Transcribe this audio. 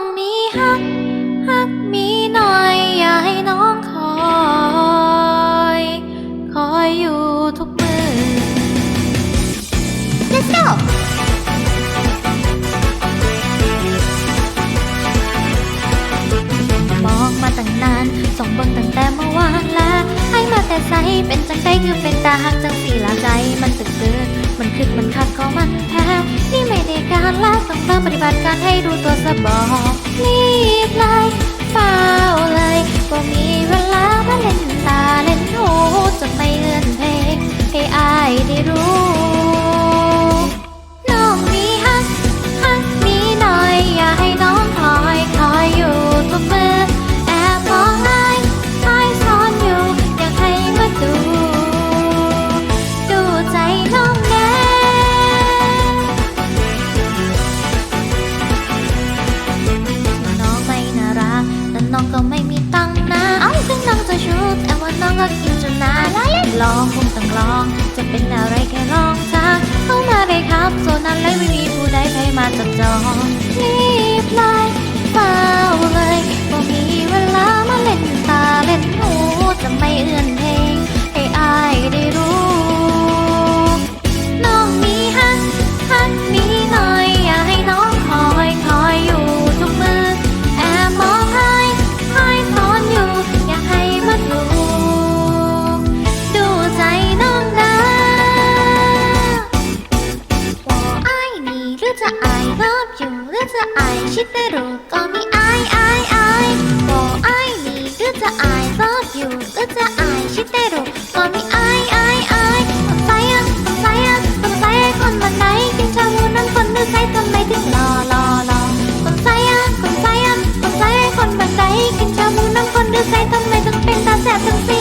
องมีฮักฮักมีหน่อยอย่าให้น้องคอย คอยอยู่ทุกมือ Let's go บอกมาตั้งนานส่งเบิ่งตั้งแต่เมื่อวานและให้มาแต่ใสเป็นจังใดคือเป็นตาหักจังสีละใจมันตึกเกินมันคึกมันคักก็มันแพ้นี่ไม่ได้การละ ปฏิบัติการให้ดูตัวสะบอกรีบไลยเฝ้าเลยก็มี ก็กินจนนาแล้วเล่นลองคงต้องลอง จะเป็นอะไรแค่ลองทักเข้ามาเลยครับโซนนั้นเลยไม่มีผู้ใดใครมาจับจองรีบไล่ฟ้า คิดไม่รู้ก็มีしてるゴミアイアイアイもう愛にうつ愛 love you うつ愛してるゴミアイアอายคนใสอะคนใสอะคนใสคนมาไหนที่ชาวนั้นคนนึกใสทำไมถึงรอรอรอคนใสอะคนใสอะคนใสคนวันไหนที่ชาบูน้ำคนนึกใสทำไมต้องเป็นตาแสบทั้งสี